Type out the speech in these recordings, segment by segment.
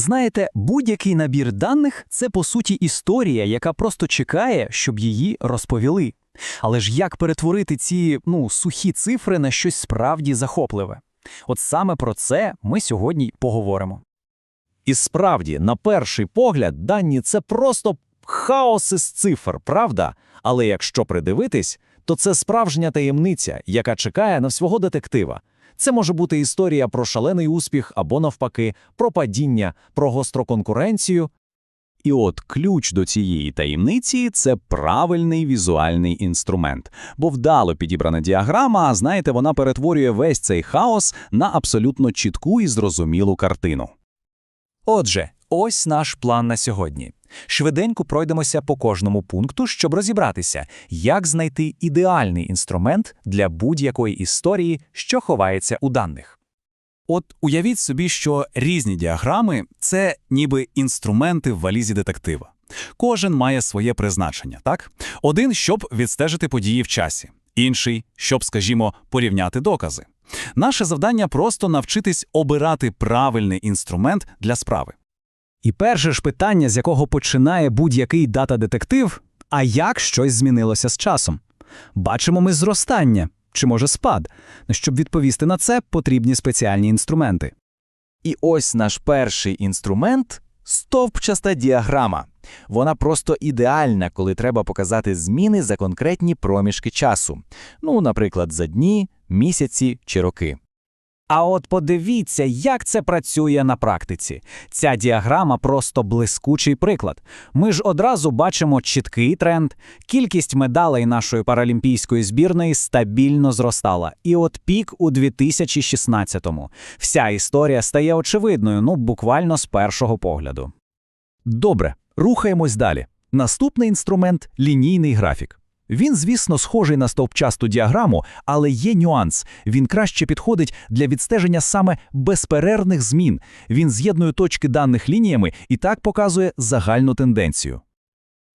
Знаєте, будь-який набір даних це по суті історія, яка просто чекає, щоб її розповіли. Але ж як перетворити ці ну, сухі цифри на щось справді захопливе? От саме про це ми сьогодні й поговоримо. І справді, на перший погляд, дані це просто хаос із цифр, правда? Але якщо придивитись, то це справжня таємниця, яка чекає на свого детектива. Це може бути історія про шалений успіх або, навпаки, про падіння, про гостру конкуренцію. І от ключ до цієї таємниці – це правильний візуальний інструмент. Бо вдало підібрана діаграма, знаєте, вона перетворює весь цей хаос на абсолютно чітку і зрозумілу картину. Отже, ось наш план на сьогодні. Швиденько пройдемося по кожному пункту, щоб розібратися, як знайти ідеальний інструмент для будь-якої історії, що ховається у даних. От уявіть собі, що різні діаграми це ніби інструменти в валізі детектива. Кожен має своє призначення, так? Один, щоб відстежити події в часі, інший, щоб, скажімо, порівняти докази. Наше завдання просто навчитись обирати правильний інструмент для справи. І перше ж питання, з якого починає будь-який дата-детектив – а як щось змінилося з часом? Бачимо ми зростання, чи може спад? Ну, Щоб відповісти на це, потрібні спеціальні інструменти. І ось наш перший інструмент – стовпчаста діаграма. Вона просто ідеальна, коли треба показати зміни за конкретні проміжки часу. Ну, наприклад, за дні, місяці чи роки. А от подивіться, як це працює на практиці. Ця діаграма просто блискучий приклад. Ми ж одразу бачимо чіткий тренд. Кількість медалей нашої паралімпійської збірної стабільно зростала. І от пік у 2016-му. Вся історія стає очевидною, ну буквально з першого погляду. Добре, рухаємось далі. Наступний інструмент – лінійний графік. Він, звісно, схожий на стовпчасту діаграму, але є нюанс. Він краще підходить для відстеження саме безперервних змін. Він з'єднує точки даних лініями і так показує загальну тенденцію.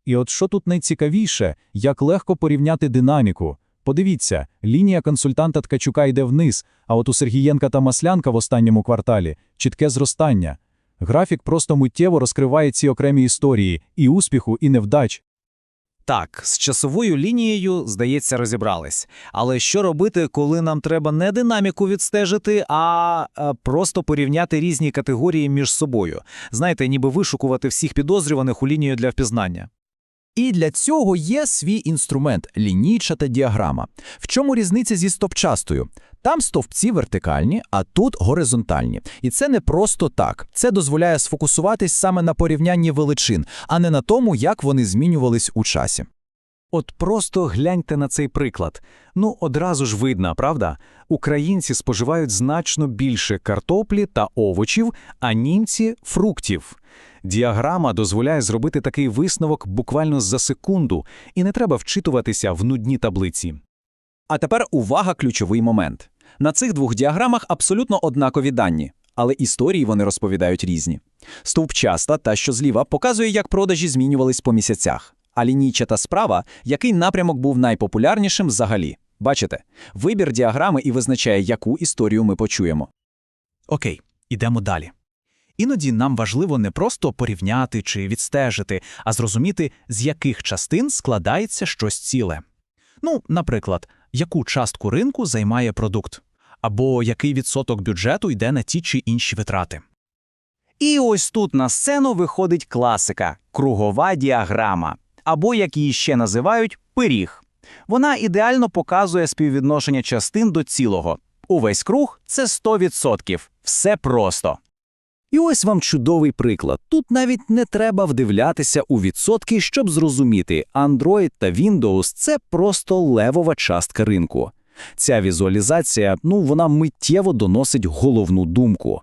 І от що тут найцікавіше, як легко порівняти динаміку. Подивіться, лінія консультанта Ткачука йде вниз, а от у Сергієнка та Маслянка в останньому кварталі чітке зростання. Графік просто миттєво розкриває ці окремі історії і успіху, і невдач. Так, з часовою лінією, здається, розібрались. Але що робити, коли нам треба не динаміку відстежити, а, а просто порівняти різні категорії між собою? Знаєте, ніби вишукувати всіх підозрюваних у лінію для впізнання. І для цього є свій інструмент – лінійчата діаграма. В чому різниця зі стовпчастою? Там стовпці вертикальні, а тут горизонтальні. І це не просто так. Це дозволяє сфокусуватись саме на порівнянні величин, а не на тому, як вони змінювались у часі. От просто гляньте на цей приклад. Ну, одразу ж видно, правда? Українці споживають значно більше картоплі та овочів, а німці – фруктів. Діаграма дозволяє зробити такий висновок буквально за секунду, і не треба вчитуватися в нудні таблиці. А тепер увага ключовий момент. На цих двох діаграмах абсолютно однакові дані, але історії вони розповідають різні. Стовпчаста, та що зліва, показує, як продажі змінювались по місяцях, а лінійчата справа, який напрямок був найпопулярнішим взагалі. Бачите, вибір діаграми і визначає, яку історію ми почуємо. Окей, ідемо далі. Іноді нам важливо не просто порівняти чи відстежити, а зрозуміти, з яких частин складається щось ціле. Ну, наприклад, яку частку ринку займає продукт, або який відсоток бюджету йде на ті чи інші витрати. І ось тут на сцену виходить класика кругова діаграма, або як її ще називають пиріг. Вона ідеально показує співвідношення частин до цілого. Увесь круг це 100%. Все просто. І ось вам чудовий приклад. Тут навіть не треба вдивлятися у відсотки, щоб зрозуміти, Android та Windows – це просто левова частка ринку. Ця візуалізація, ну, вона миттєво доносить головну думку.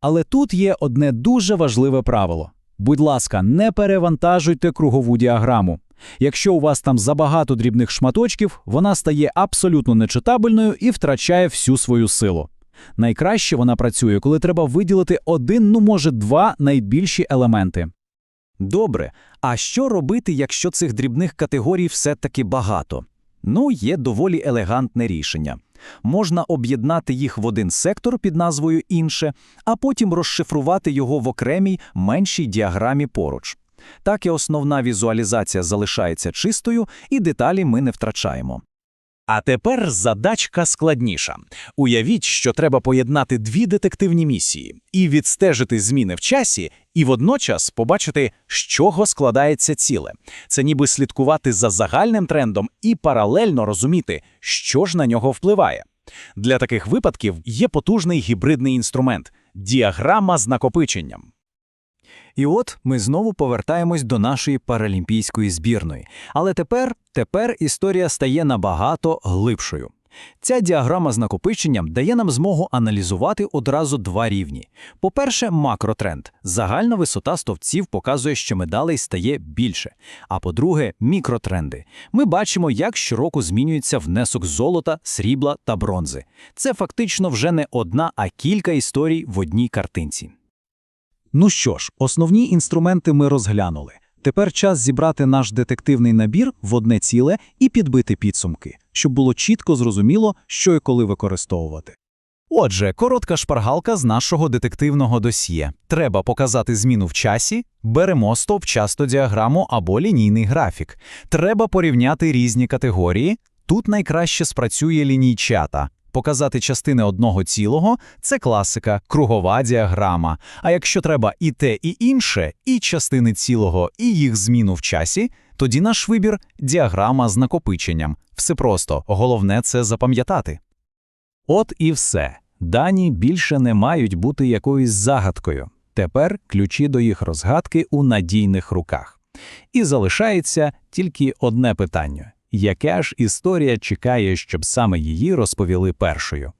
Але тут є одне дуже важливе правило. Будь ласка, не перевантажуйте кругову діаграму. Якщо у вас там забагато дрібних шматочків, вона стає абсолютно нечитабельною і втрачає всю свою силу. Найкраще вона працює, коли треба виділити один, ну може два найбільші елементи. Добре, а що робити, якщо цих дрібних категорій все-таки багато? Ну, є доволі елегантне рішення. Можна об'єднати їх в один сектор під назвою інше, а потім розшифрувати його в окремій меншій діаграмі поруч. Так і основна візуалізація залишається чистою, і деталі ми не втрачаємо. А тепер задачка складніша. Уявіть, що треба поєднати дві детективні місії і відстежити зміни в часі, і водночас побачити, з чого складається ціле. Це ніби слідкувати за загальним трендом і паралельно розуміти, що ж на нього впливає. Для таких випадків є потужний гібридний інструмент діаграма з накопиченням. І от ми знову повертаємось до нашої паралімпійської збірної. Але тепер, тепер історія стає набагато глибшою. Ця діаграма з накопиченням дає нам змогу аналізувати одразу два рівні. По-перше, макротренд. Загальна висота стовпців показує, що медалей стає більше. А по-друге, мікротренди. Ми бачимо, як щороку змінюється внесок золота, срібла та бронзи. Це фактично вже не одна, а кілька історій в одній картинці. Ну що ж, основні інструменти ми розглянули. Тепер час зібрати наш детективний набір в одне ціле і підбити підсумки, щоб було чітко зрозуміло, що і коли використовувати. Отже, коротка шпаргалка з нашого детективного досьє. Треба показати зміну в часі, беремо стовпчасту діаграму або лінійний графік. Треба порівняти різні категорії. Тут найкраще спрацює лінійчата. Показати частини одного цілого – це класика, кругова діаграма. А якщо треба і те, і інше, і частини цілого, і їх зміну в часі, тоді наш вибір – діаграма з накопиченням. Все просто, головне – це запам'ятати. От і все. Дані більше не мають бути якоюсь загадкою. Тепер ключі до їх розгадки у надійних руках. І залишається тільки одне питання: яка ж історія чекає, щоб саме її розповіли першою?